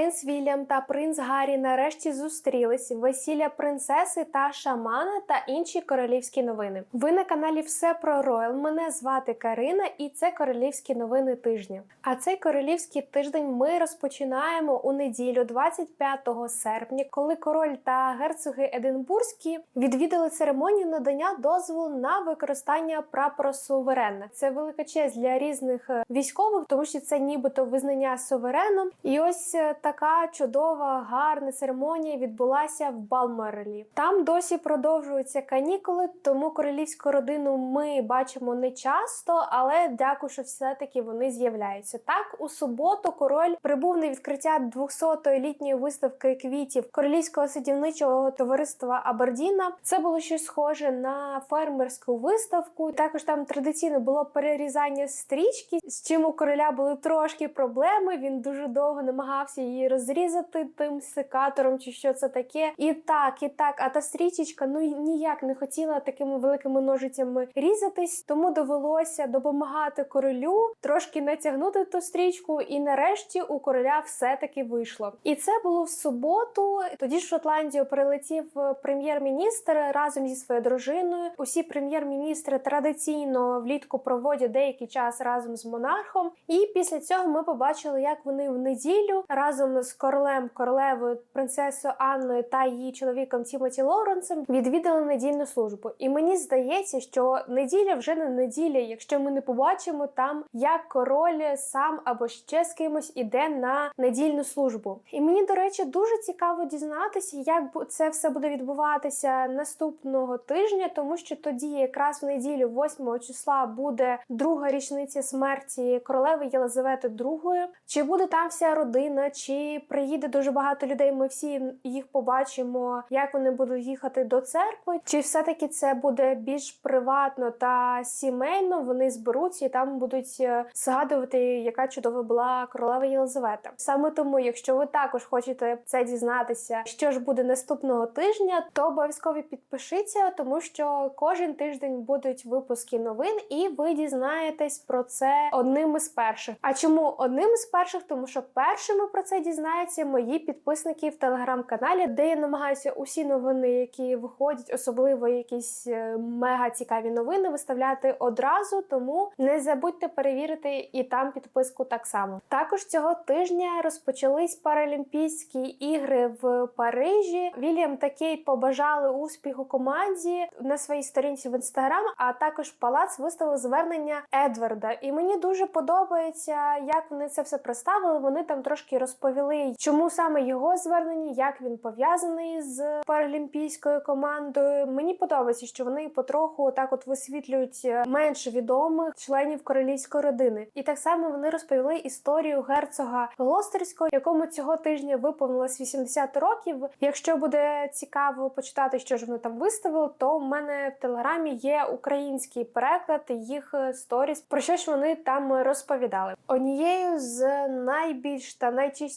Принц Вільям та принц Гаррі нарешті зустрілись. Весілля принцеси та шамана та інші королівські новини. Ви на каналі Все про Роял. Мене звати Карина, і це королівські новини тижня. А цей королівський тиждень ми розпочинаємо у неділю, 25 серпня, коли король та герцоги Единбурзькі відвідали церемонію надання дозволу на використання прапора суверена. Це велика честь для різних е, військових, тому що це нібито визнання сувереном. І ось е, така чудова, гарна церемонія відбулася в Балмерелі. Там досі продовжуються канікули, тому королівську родину ми бачимо не часто, але дякую, що все-таки вони з'являються. Так, у суботу король прибув на відкриття 200-ї літньої виставки квітів королівського садівничого товариства Абердіна. Це було щось схоже на фермерську виставку. Також там традиційно було перерізання стрічки, з чим у короля були трошки проблеми. Він дуже довго намагався її розрізати тим секатором, чи що це таке. І так, і так. А та стрічечка ну ніяк не хотіла такими великими ножицями різатись, тому довелося допомагати королю трошки натягнути ту стрічку. І нарешті у короля все-таки вийшло. І це було в суботу. Тоді в Шотландію прилетів прем'єр-міністр разом зі своєю дружиною. Усі прем'єр-міністри традиційно влітку проводять деякий час разом з монархом. І після цього ми побачили, як вони в неділю разом з королем, королевою, принцесою Анною та її чоловіком Тімоті Лоуренсом відвідали недільну службу. І мені здається, що неділя вже не неділя, якщо ми не побачимо там, як король сам або ще з кимось іде на недільну службу. І мені, до речі, дуже цікаво дізнатися, як це все буде відбуватися наступного тижня, тому що тоді, якраз в неділю, 8 числа, буде друга річниця смерті королеви Єлизавети II. Чи буде там вся родина, чи приїде дуже багато людей? Ми всі їх побачимо, як вони будуть їхати до церкви, чи все-таки це буде більш приватно та сімейно? Вони зберуться і там будуть е, згадувати, яка чудова була королева Єлизавета. Саме тому, якщо ви також хочете це дізнатися, що ж буде наступного тижня, то обов'язково підпишіться, тому що кожен тиждень будуть випуски новин, і ви дізнаєтесь про це одним із перших. А чому одним з перших? Тому що першими про це дізнаються мої підписники в телеграм-каналі, де я намагаюся усі новини, які виходять, особливо якісь е, мега цікаві новини, виставляти одразу. Тому не забудьте перевірити і там підписку так само. Також цього тижня розпочались Паралімпійські ігри в Парижі. Вільям та Кейт побажали успіху команді на своїй сторінці в інстаграм. А також палац виставив звернення Едварда. І мені дуже подобається, як вони це все представили. Вони там трошки розповіли, чому саме його звернення, як він пов'язаний з паралімпійською командою. Мені подобається, що вони потроху так от висвітлюють менш відомих членів королівської родини. І так само вони розповіли історію герцога Глостерського, якому цього тижня виповнилось 80 років. Якщо буде цікаво почитати, що ж вони там виставили, то в мене в телеграмі є український переклад їх сторіс, про що ж вони там розповідали. Однією з найбільш та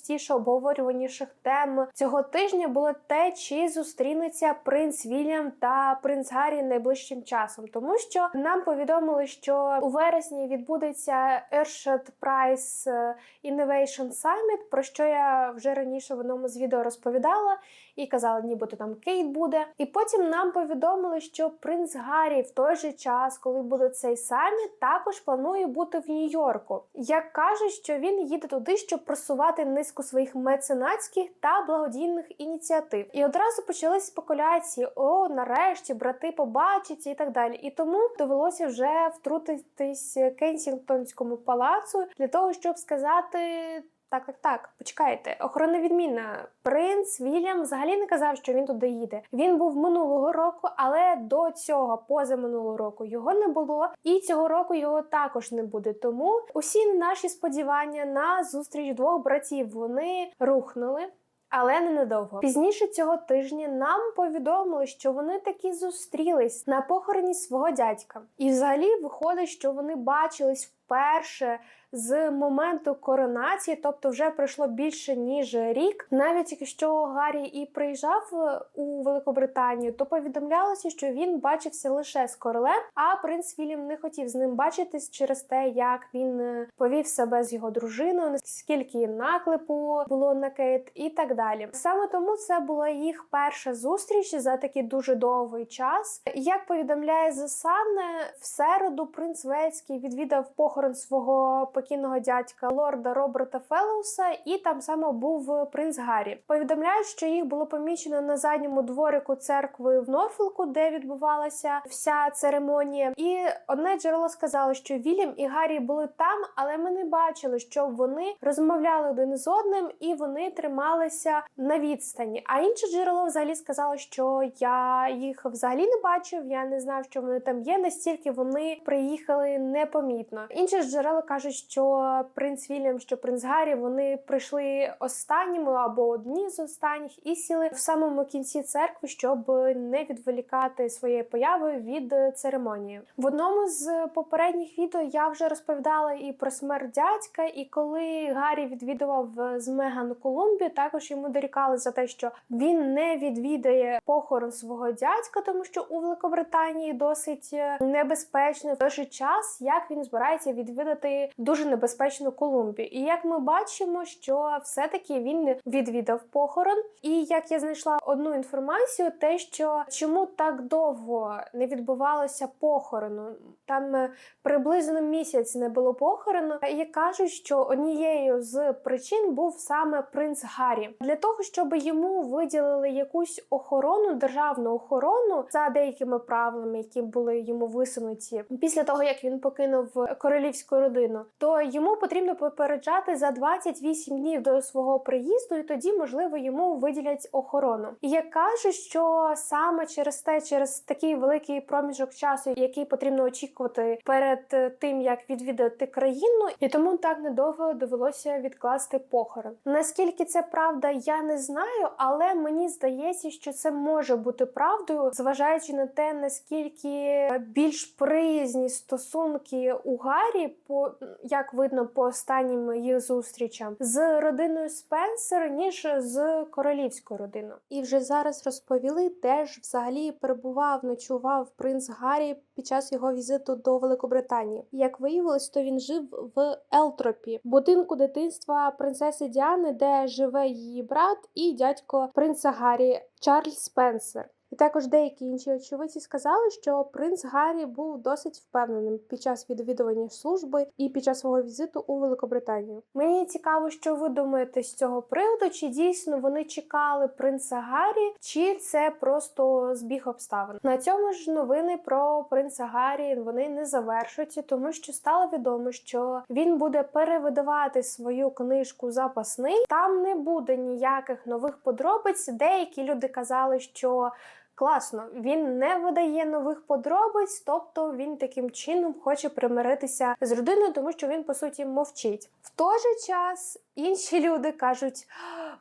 найчастіше обговорюваніших тем. Цього тижня було те, чи зустрінеться принц Вільям та принц Гаррі найближчим часом, тому що нам повідомили, що у вересні відбудеться Ершет Прайс Innovation Summit, про що я вже раніше в одному з відео розповідала і казала, нібито там Кейт буде. І потім нам повідомили, що принц Гаррі в той же час, коли буде цей саміт, також планує бути в Нью-Йорку. Як каже, що він їде туди, щоб просувати низку своїх меценатських та благодійних ініціатив. І одразу почалися спекуляції: о, нарешті брати побачаться і так далі. І тому довелося вже втрутитись Кенсінгтонському палацу для того, щоб сказати. Так, так, так, почекайте. Охорона відмінна. Принц Вільям взагалі не казав, що він туди їде. Він був минулого року, але до цього, поза минулого року, його не було, і цього року його також не буде. Тому усі наші сподівання на зустріч двох братів вони рухнули. Але не надовго. Пізніше цього тижня нам повідомили, що вони таки зустрілись на похороні свого дядька. І взагалі виходить, що вони бачились вперше з моменту коронації, тобто вже пройшло більше ніж рік. Навіть якщо Гаррі і приїжджав е, у Великобританію, то повідомлялося, що він бачився лише з королем, а принц Вільям не хотів з ним бачитись через те, як він е, повів себе з його дружиною, наскільки наклепу було на Кейт і так далі. Саме тому це була їх перша зустріч за такий дуже довгий час. Як повідомляє Sun, в середу принц Вельський відвідав похорон свого покійного дядька лорда Роберта Феллоуса, і там саме був принц Гаррі. Повідомляють, що їх було помічено на задньому дворику церкви в Норфолку, де відбувалася вся церемонія. І одне джерело сказало, що Вільям і Гаррі були там, але ми не бачили, щоб вони розмовляли один з одним і вони трималися на відстані. А інше джерело взагалі сказало, що я їх взагалі не бачив. Я не знав, що вони там є. Настільки вони приїхали непомітно. Інші ж джерела кажуть, що принц Вільям, що принц Гаррі, вони прийшли останніми або одні з останніх і сіли в самому кінці церкви, щоб не відволікати своєю появою від церемонії. В одному з попередніх відео я вже розповідала і про смерть дядька, і коли Гаррі відвідував з Меган Колумбі, також йому дорікали за те, що він не відвідає похорон свого дядька, тому що у Великобританії досить небезпечно в той же час, як він збирається відвідати дуже небезпечну Колумбію. І як ми бачимо, що все-таки він відвідав похорон. І як я знайшла одну інформацію, те, що чому так довго не відбувалося похорону, там е, приблизно місяць не було похорону. І кажуть, що однією з причин був саме принц Гаррі для того, щоб йому виділили якусь охорону, державну охорону за деякими правилами, які були йому висунуті після того, як він покинув королівську родину, то йому потрібно попереджати за 28 днів до свого приїзду, і тоді можливо йому виділять охорону. І як кажуть, що саме через те, через такий великий проміжок часу, який потрібно очікувати перед тим, як відвідати країну, і тому так недовго довелося відкласти похорон. Наскільки це правда, я не знаю, але мені здається, що це може бути правдою, зважаючи на те, наскільки більш приязні стосунки у Гаррі, по як видно по останнім їх зустрічам, з родиною Спенсер, ніж з королівською родиною. І вже зараз розповіли, де ж взагалі перебував, ночував принц Гаррі під час його візиту до Великобританії. Як виявилось, то він жив в Елтропі, будинку дитинства принцеси Діани, де живе її брат і дядько принца Гаррі Чарльз Спенсер. І також деякі інші очевидці сказали, що принц Гаррі був досить впевненим під час відвідування служби і під час свого візиту у Великобританію. Мені цікаво, що ви думаєте з цього приводу, чи дійсно вони чекали принца Гаррі, чи це просто збіг обставин. На цьому ж новини про принца Гаррі вони не завершуються, тому що стало відомо, що він буде перевидавати свою книжку запасний. Там не буде ніяких нових подробиць. Деякі люди казали, що Класно, він не видає нових подробиць, тобто він таким чином хоче примиритися з родиною, тому що він по суті мовчить. В той же час інші люди кажуть: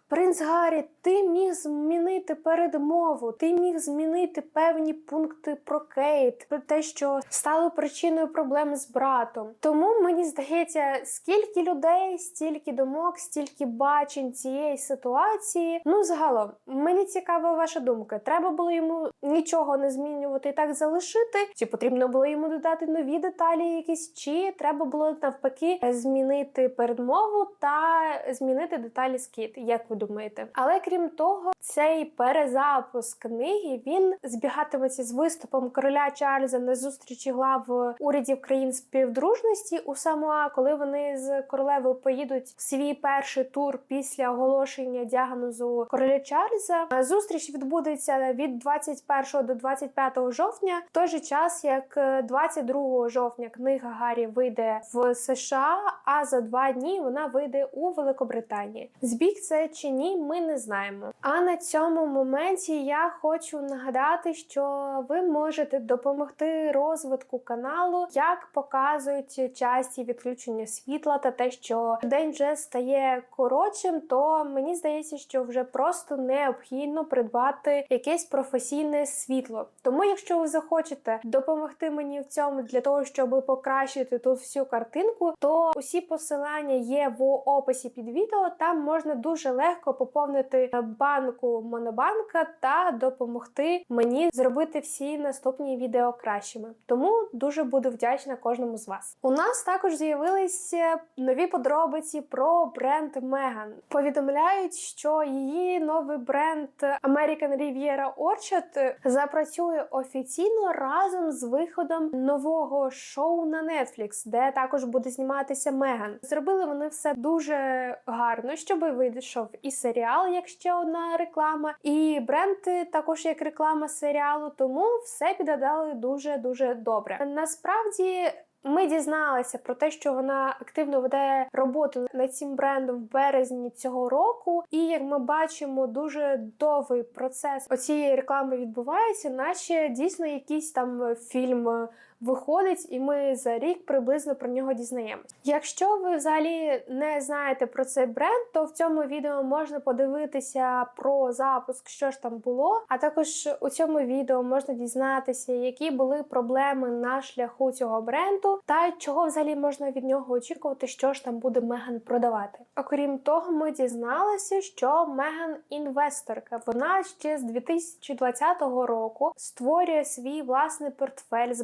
принц Гаррі, ти міг змінити передмову, ти міг змінити певні пункти про Кейт, про те, що стало причиною проблем з братом. Тому мені здається, скільки людей, стільки думок, стільки бачень цієї ситуації. Ну, загалом, мені цікава ваша думка. Треба було йому нічого не змінювати і так залишити? Чи потрібно було йому додати нові деталі, якісь, чи треба було навпаки змінити передмову та змінити деталі з Кіт? Як ви думаєте? Але крім того, цей перезапуск книги він збігатиметься з виступом короля Чарльза на зустрічі глав урядів країн співдружності у Самуа, коли вони з королевою поїдуть в свій перший тур після оголошення діагнозу короля Чарльза. Зустріч відбудеться від 21 до 25 жовтня, в той же час як 22 жовтня книга Гаррі вийде в США, а за два дні вона вийде у Великобританії. Збіг це чи ні, ми не знаємо. А на цьому моменті я хочу нагадати, що ви можете допомогти розвитку каналу, як показують часті відключення світла та те, що день вже стає коротшим, то мені здається, що вже просто необхідно придбати якесь професійне світло. Тому, якщо ви захочете допомогти мені в цьому для того, щоб покращити тут всю картинку, то усі посилання є в описі під відео. Там можна дуже легко поповнити банку Монобанка та допомогти мені зробити всі наступні відео кращими. Тому дуже буду вдячна кожному з вас. У нас також з'явилися нові подробиці про бренд Меган. Повідомляють, що її новий бренд American Riviera Orchard запрацює офіційно разом з виходом нового шоу на Netflix, де також буде зніматися Меган. Зробили вони все дуже гарно, щоб вийшов і серіал, як ще одна реклама, і бренд також як реклама серіалу. Тому все підгадали дуже дуже добре. Насправді. Ми дізналися про те, що вона активно веде роботу над цим брендом в березні цього року, і як ми бачимо, дуже довгий процес оцієї реклами відбувається, наче дійсно якийсь там фільм виходить, і ми за рік приблизно про нього дізнаємось. Якщо ви взагалі не знаєте про цей бренд, то в цьому відео можна подивитися про запуск, що ж там було. А також у цьому відео можна дізнатися, які були проблеми на шляху цього бренду, та чого взагалі можна від нього очікувати, що ж там буде Меган продавати. Окрім того, ми дізналися, що Меган інвесторка. Вона ще з 2020 року створює свій власний портфель з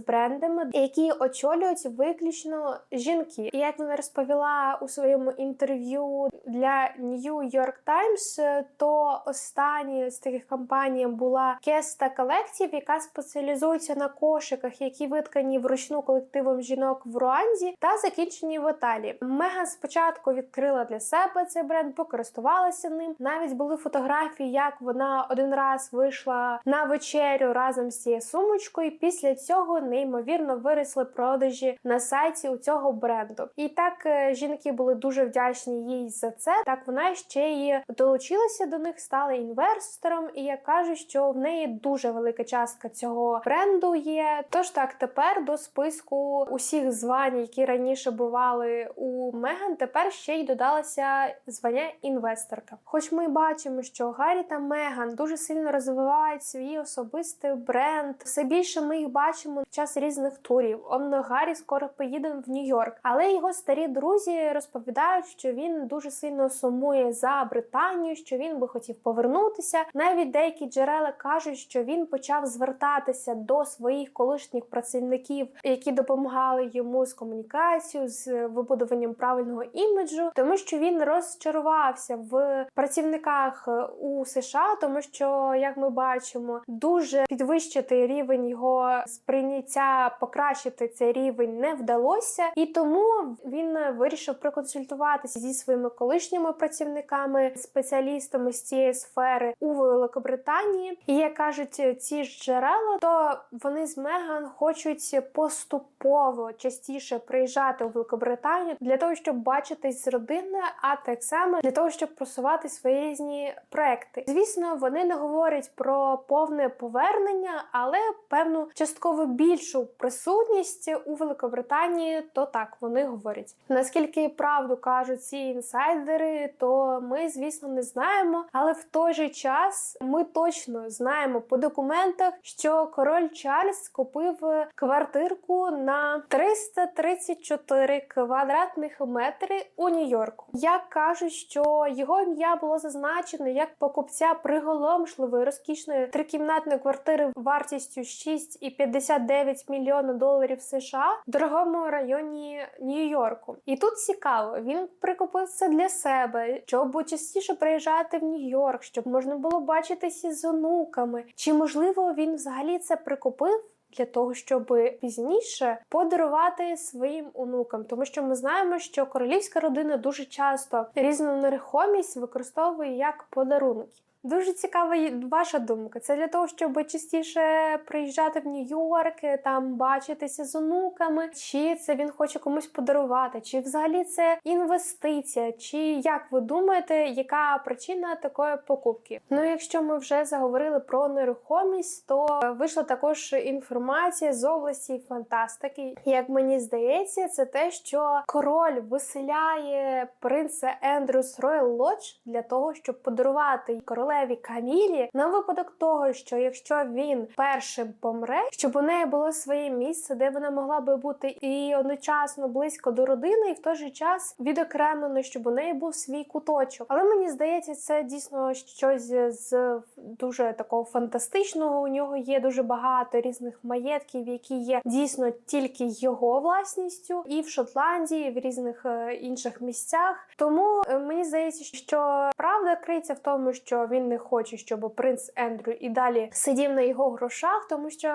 брендами, які очолюють виключно жінки. І як вона розповіла у своєму інтерв'ю для New York Times, то останні з таких компаній була Kesta Collective, яка спеціалізується на кошиках, які виткані вручну колективом жінок в Руанді та закінчені в Італії. Меган спочатку відкрила для себе цей бренд, покористувалася ним. Навіть були фотографії, як вона один раз вийшла на вечерю разом з цією сумочкою. Після цього неймовірно виросли продажі на сайті у цього бренду. І так е, жінки були дуже вдячні їй за це. Так вона ще й долучилася до них, стала інвестором. І я кажу, що в неї дуже велика частка цього бренду є. Тож так, тепер до списку усіх звань, які раніше бували у Меган, тепер ще й додалося звання інвесторка. Хоч ми бачимо, що Гаррі та Меган дуже сильно розвивають свій особистий бренд, все більше ми їх бачимо в час різних турів. Он Гаррі скоро поїде в Нью-Йорк, але його старі друзі розповідають, що він дуже сильно сумує за Британію, що він би хотів повернутися. Навіть деякі джерела кажуть, що він почав звертатися до своїх колишніх працівників, які допомагали йому з комунікацією, з вибудуванням правильного іміджу, тому що він розчарувався в працівниках у США, тому що, як ми бачимо, дуже підвищити рівень його сприйняття, покращити цей рівень не вдалося, і тому він вирішив проконсультуватися зі своїми колишніми працівниками, спеціалістами з цієї сфери у Великобританії. І як кажуть ці ж джерела, то вони з Меган хочуть поступово частіше приїжджати у Великобританію для того, щоб бачитись з родиною, а так само для того, щоб просувати свої різні проекти. Звісно, вони не говорять про повне повернення, але певну частково більшу присутність у Великобританії, то так вони говорять. Наскільки правду кажуть ці інсайдери, то ми, звісно, не знаємо, але в той же час ми точно знаємо по документах, що король Чарльз купив квартирку на 334 квадратних метри у Нью-Йорку. Як кажуть, що його ім'я було зазначено як покупця приголомшливої розкішної трикімнатної квартири вартістю 6,59 мільйона доларів США в дорогому районі Нью-Йорку. І тут цікаво, він прикупив це для себе, щоб частіше приїжджати в Нью-Йорк, щоб можна було бачитися з онуками. Чи можливо він взагалі це прикупив? Для того щоб пізніше подарувати своїм онукам, тому що ми знаємо, що королівська родина дуже часто різну нерухомість використовує як подарунки. Дуже цікава ваша думка. Це для того, щоб частіше приїжджати в Нью-Йорк, е, там бачитися з онуками, чи це він хоче комусь подарувати, чи взагалі це інвестиція, чи як ви думаєте, яка причина такої покупки? Ну, якщо ми вже заговорили про нерухомість, то е, вийшла також інформація з області фантастики. Як мені здається, це те, що король виселяє принца Ендрю з Роyal Lodge для того, щоб подарувати королеві Камілі на випадок того, що якщо він першим помре, щоб у неї було своє місце, де вона могла би бути і одночасно близько до родини, і в той же час відокремлено, щоб у неї був свій куточок. Але мені здається, це дійсно щось з дуже такого фантастичного. У нього є дуже багато різних маєтків, які є дійсно тільки його власністю, і в Шотландії, і в різних е, інших місцях. Тому е, мені здається, що правда криється в тому, що він не хоче, щоб принц Ендрю і далі сидів на його грошах, тому що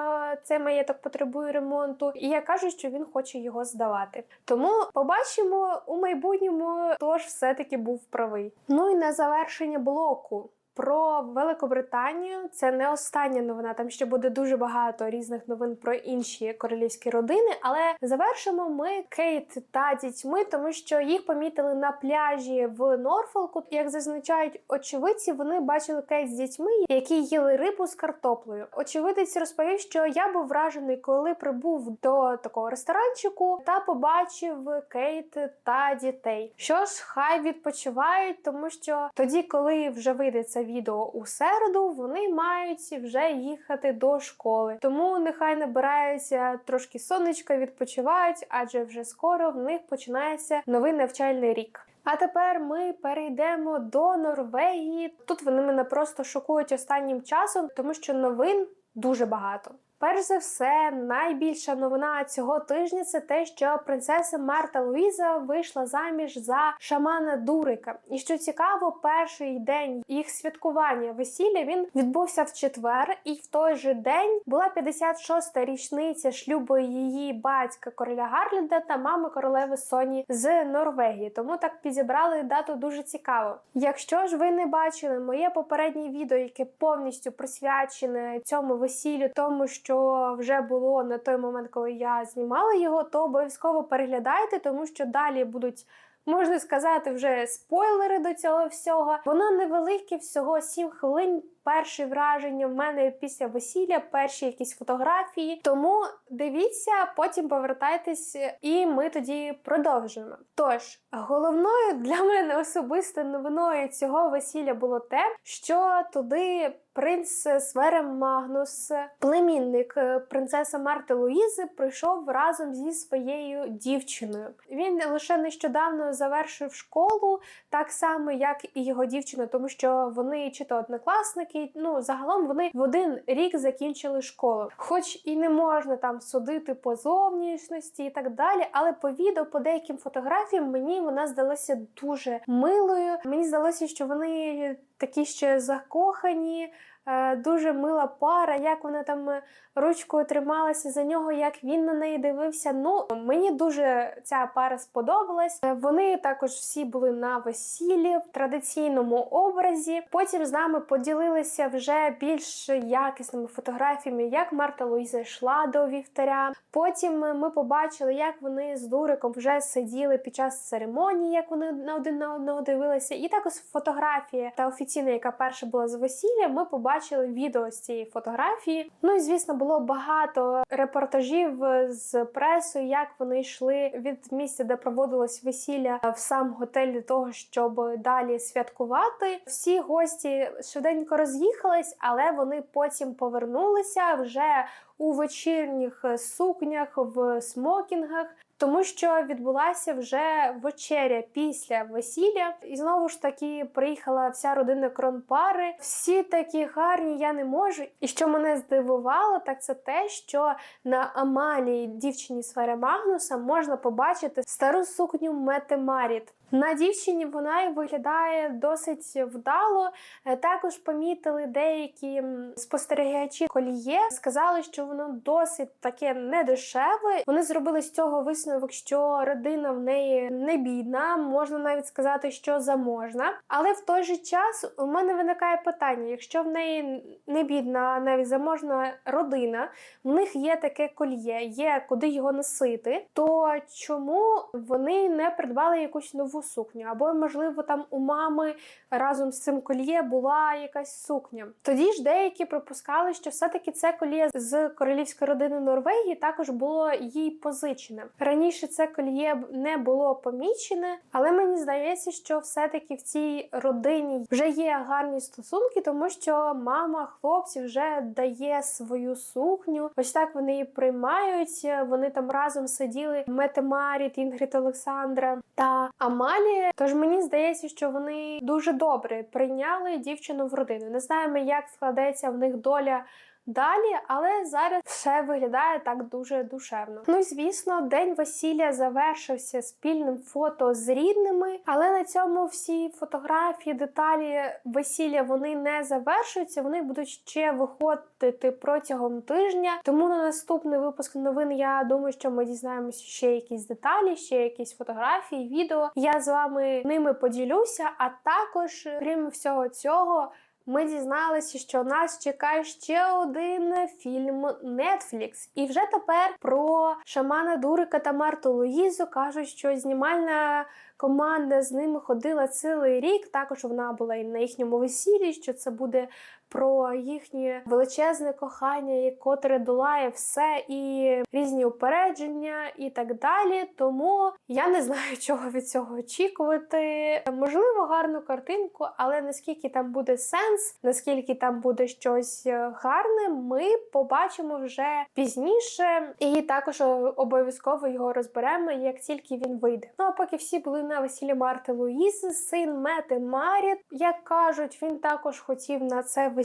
цей маєток потребує ремонту. І я кажу, що він хоче його здавати. Тому побачимо у майбутньому, хто ж все-таки був правий. Ну і на завершення блоку. Про Великобританію це не остання новина. Там ще буде дуже багато різних новин про інші королівські родини. Але завершимо ми Кейт та дітьми, тому що їх помітили на пляжі в Норфолку. Як зазначають очевидці, вони бачили Кейт з дітьми, які їли рибу з картоплею. Очевидець розповів, що я був вражений, коли прибув до такого ресторанчику та побачив Кейт та дітей. Що ж, хай відпочивають, тому що тоді, коли вже вийде це відео у середу, вони мають вже їхати до школи. Тому нехай набираються трошки сонечка, відпочивають, адже вже скоро в них починається новий навчальний рік. А тепер ми перейдемо до Норвегії. Тут вони мене просто шокують останнім часом, тому що новин дуже багато. Перш за все, найбільша новина цього тижня це те, що принцеса Марта Луїза вийшла заміж за шамана Дурика. І що цікаво, перший день їх святкування весілля він відбувся в четвер, і в той же день була 56-та річниця шлюбу її батька короля Гарліда та мами королеви Соні з Норвегії. Тому так підібрали дату дуже цікаво. Якщо ж ви не бачили моє попереднє відео, яке повністю присвячене цьому весіллю, тому що вже було на той момент, коли я знімала його, то обов'язково переглядайте, тому що далі будуть. Можна сказати, вже спойлери до цього всього. Воно невелике, всього 7 хвилин. Перші враження в мене після весілля, перші якісь фотографії. Тому дивіться, потім повертайтесь, і ми тоді продовжуємо. Тож, головною для мене особисто новиною цього весілля було те, що туди принц Сверем Магнус, племінник е, принцеси Марти Луїзи, прийшов разом зі своєю дівчиною. Він лише нещодавно завершив школу, так само як і його дівчина, тому що вони чи то однокласники, ну загалом вони в один рік закінчили школу. Хоч і не можна там судити по зовнішності і так далі, але по відео, по деяким фотографіям, мені вона здалася дуже милою. Мені здалося, що вони такі ще закохані. Е, Дуже мила пара, як вона там е, ручкою трималася за нього, як він на неї дивився. Ну мені дуже ця пара сподобалась. Е, Вони також всі були на весіллі в традиційному образі. Потім з нами поділилися вже більш якісними фотографіями, як Марта Луїза йшла до вівтаря. Потім ми побачили, як вони з Дуриком вже сиділи під час церемонії, як вони на один на одного дивилися. І також фотографія та офіційна, яка перша була з весілля, ми побачили відео з цієї фотографії. Ну і звісно, було багато репортажів з пресою, як вони йшли від місця, де проводилось весілля, в сам готель для того, щоб далі святкувати. Всі гості швиденько роз'їхались, але вони потім повернулися вже у вечірніх сукнях, в смокінгах. Тому що відбулася вже вечеря після весілля, і знову ж таки приїхала вся родина кронпари. Всі такі гарні, я не можу. І що мене здивувало, так це те, що на Амалії, дівчині Сфери Магнуса, можна побачити стару сукню Мети Маріт. На дівчині вона виглядає досить вдало. Е, Також помітили деякі спостерігачі коліє, сказали, що воно досить таке недешеве. Вони зробили з цього висновок, що родина в неї не бідна, можна навіть сказати, що заможна. Але в той же час у мене виникає питання: якщо в неї не бідна, а навіть заможна родина, в них є таке кольє, є куди його носити, то чому вони не придбали якусь нову сукню? Або, можливо, там у мами разом з цим кольє була якась сукня. Тоді ж деякі припускали, що все-таки це кольє з королівської родини Норвегії також було їй позичене. Раніше це кольє не було помічене, але мені здається, що все-таки в цій родині вже є гарні стосунки, тому що мама хлопців вже дає свою сукню. Ось так вони її приймають. Вони там разом сиділи Мете Маріт, Інгрід Олександра та Амалія. Тож мені здається, що вони дуже добре прийняли дівчину в родину. Не знаємо, як складеться в них доля. Далі, але зараз все виглядає так дуже душевно. Ну і звісно, день весілля завершився спільним фото з рідними, але на цьому всі фотографії, деталі весілля вони не завершуються. Вони будуть ще виходити протягом тижня. Тому на наступний випуск новин я думаю, що ми дізнаємося ще якісь деталі, ще якісь фотографії, відео. Я з вами ними поділюся. А також, крім всього цього. Ми дізналися, що нас чекає ще один фільм Netflix. І вже тепер про шамана Дурика та Марту Луїзу кажуть, що знімальна команда з ними ходила цілий рік. Також вона була і на їхньому весіллі, що це буде про їхнє величезне кохання, котре долає все, і різні упередження, і так далі. Тому я не знаю, чого від цього очікувати. Можливо, гарну картинку, але наскільки там буде сенс, наскільки там буде щось е, гарне, ми побачимо вже пізніше, і також обов'язково його розберемо, як тільки він вийде. Ну а поки всі були на весіллі Марти Луїзи, син Мети Маріт, як кажуть, він також хотів на це весілля,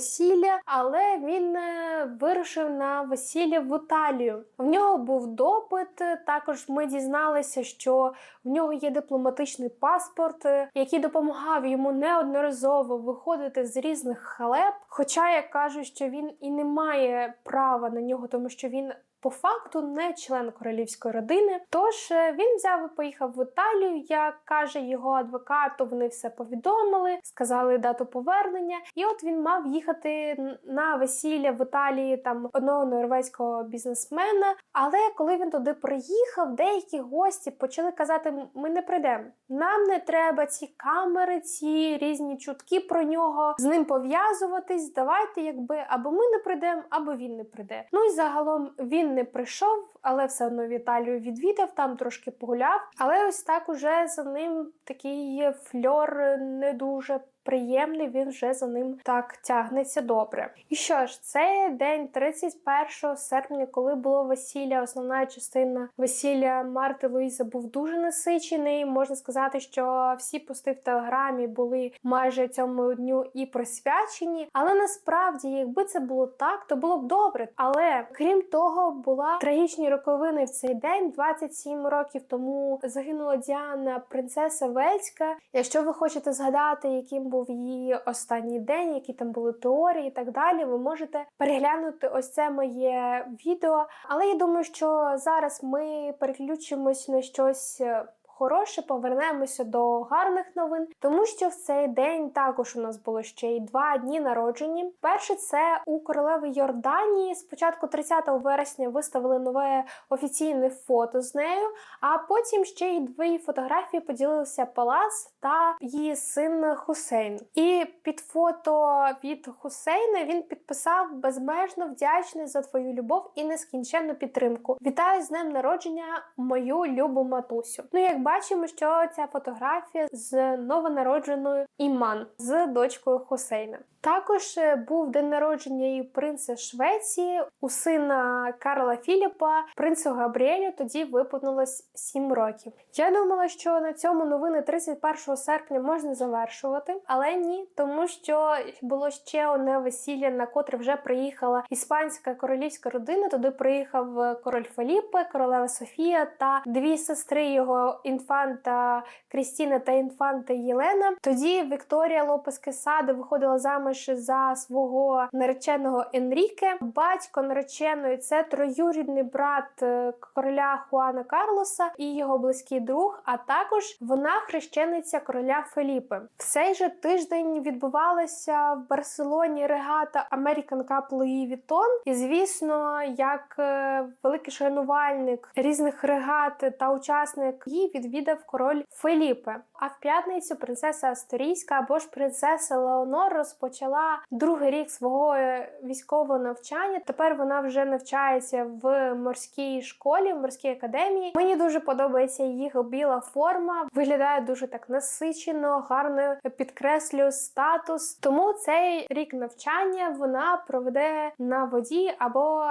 але він е, вирушив на весілля в Італію. В нього був допит. Також ми дізналися, що в нього є дипломатичний паспорт, е, який допомагав йому неодноразово виходити з різних халеп. Хоча я кажу, що він і не має права на нього, тому що він. По факту не член королівської родини. Тож е, він взяв і поїхав в Італію. Як каже його адвокат, то вони все повідомили, сказали дату повернення. І от він мав їхати на весілля в Італії там одного норвезького бізнесмена. Але коли він туди приїхав, деякі гості почали казати: ми не прийдемо. Нам не треба ці камери, ці різні чутки про нього з ним пов'язуватись. Давайте, якби або ми не прийдемо, або він не прийде. Ну і загалом він не прийшов, але все одно Віталію відвідав, там трошки погуляв. Але ось так уже за ним такий фльор не дуже. Приємний, він вже за ним так тягнеться добре. І що ж, цей день, 31 серпня, коли було весілля, основна частина весілля Марти Луїзи був дуже насичений. Можна сказати, що всі пости в телеграмі були майже цьому дню і присвячені. Але насправді, якби це було так, то було б добре. Але крім того, була трагічні роковини в цей день. 27 років тому загинула Діана, принцеса Вельська. Якщо ви хочете згадати, яким був її останній день, які там були теорії і так далі, ви можете переглянути ось це моє відео. Але я думаю, що зараз ми переключимось на щось. Хороше, повернемося до гарних новин, тому що в цей день також у нас було ще й два дні народжені. Перше це у королеви Йорданії. Спочатку 30 вересня виставили нове офіційне фото з нею, а потім ще й дві фотографії поділилися Палас та її син Хусейн. І під фото від Хусейна він підписав безмежно вдячний за твою любов і нескінченну підтримку. Вітаю з днем народження, мою любу матусю. Ну, як бачимо, що ця фотографія з новонародженою Іман з дочкою Хусейна. Також е, був день народження і принца Швеції у сина Карла Філіпа, принцу Габріелю. Тоді виповнилось 7 років. Я думала, що на цьому новини 31 серпня можна завершувати, але ні, тому що було ще одне весілля, на котре вже приїхала іспанська королівська родина. Туди приїхав король Феліпе, королева Софія та дві сестри його інфанта Крістіна та інфанта Єлена. Тоді Вікторія Лопес Кесадо виходила заміж за свого нареченого Енріке. Батько нареченої це троюрідний брат е, короля Хуана Карлоса і його близький друг. А також вона хрещениця короля Феліпи. В цей же тиждень відбувалася в Барселоні регата American Cup Louis Vuitton. І звісно, як е, великий шанувальник різних регат та учасник її відвідав король Феліпе. А в п'ятницю принцеса Асторійська або ж принцеса Леонор розпочала другий рік свого е, військового навчання. Тепер вона вже навчається в морській школі, в морській академії. Мені дуже подобається їх біла форма, виглядає дуже так насичено, гарно підкреслює статус. Тому цей рік навчання вона проведе на воді або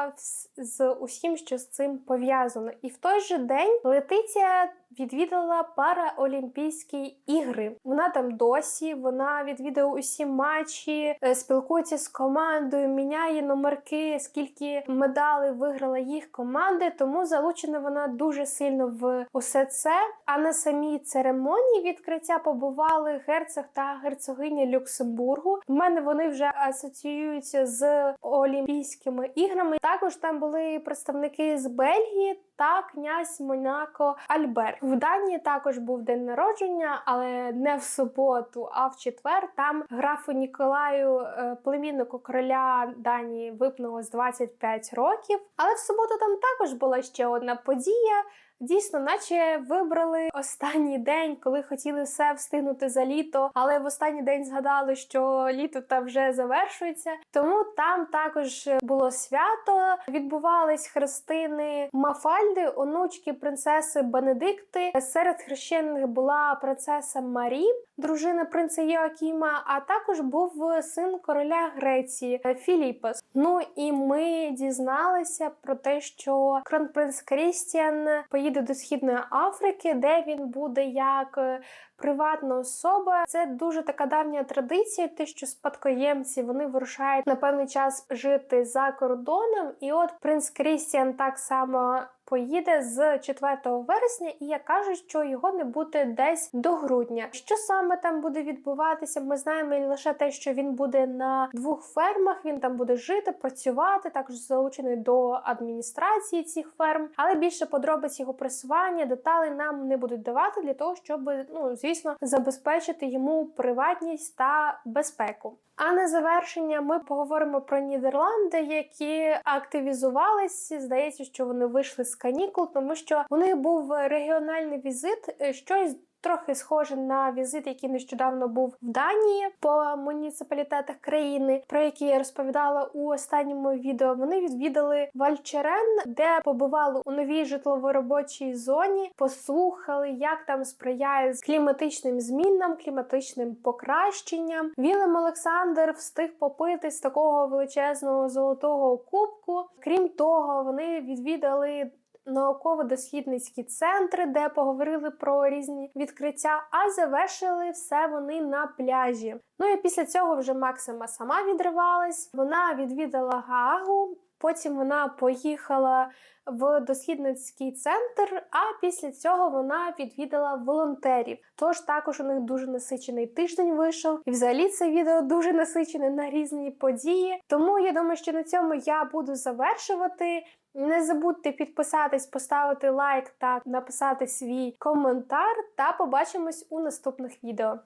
з- усім, що з цим пов'язано. І в той же день Летиція відвідала Параолімпійські ігри. Вона там досі, вона відвідує усі матчі, е, спілкується з командою, міняє номерки, скільки медалей виграла їх команди. Тому залучена вона дуже сильно в усе це. А на самій церемонії відкриття побували герцог та герцогиня Люксембургу. В мене вони вже асоціюються з Олімпійськими іграми. Також там були представники з Бельгії та князь Монако Альберт. В Данії також був день народження, але не в суботу, а в четвер. Там графу Ніколаю, е, племіннику короля Данії, випнулось 25 років. Але в суботу там також була ще одна подія. Дійсно, наче вибрали останній день, коли хотіли все встигнути за літо, але в останній день згадали, що літо та вже завершується. Тому там також було свято. Відбувались хрестини Мафальди, онучки принцеси Бенедикти. Серед хрещених була принцеса Марі, дружина принца Йоакіма, а також був син короля Греції Філіппос. Ну і ми дізналися про те, що кронпринц Крістіан поїде до Східної Африки, де він буде як е, приватна особа. Це дуже така давня традиція, те, що спадкоємці вони вирушають на певний час жити за кордоном. І от принц Крістіан так само. Поїде з 4 вересня, і я кажу, що його не буде десь до грудня. Що саме там буде відбуватися? Ми знаємо лише те, що він буде на двох фермах. Він там буде жити, працювати, також залучений до адміністрації цих ферм. Але більше подробиць його пресування, деталей нам не будуть давати для того, щоб ну звісно забезпечити йому приватність та безпеку. А на завершення ми поговоримо про Нідерланди, які активізувалися. Здається, що вони вийшли з канікул, тому що у них був регіональний візит, е, щось. Трохи схоже на візит, який нещодавно був в Данії по муніципалітетах країни, про які я розповідала у останньому відео. Вони відвідали Вальчерен, де побували у новій житлово-робочій зоні, послухали, як там сприяє кліматичним змінам, кліматичним покращенням. Вілем Олександр встиг попити з такого величезного золотого кубку. Крім того, вони відвідали науково-дослідницькі центри, де поговорили про різні відкриття, а завершили все вони на пляжі. Ну і після цього вже Максима сама відривалась. Вона відвідала Гаагу. Потім вона поїхала в дослідницький центр, а після цього вона відвідала волонтерів. Тож також у них дуже насичений тиждень вийшов, і взагалі це відео дуже насичене на різні події. Тому я думаю, що на цьому я буду завершувати. Не забудьте підписатись, поставити лайк та написати свій коментар. Та побачимось у наступних відео.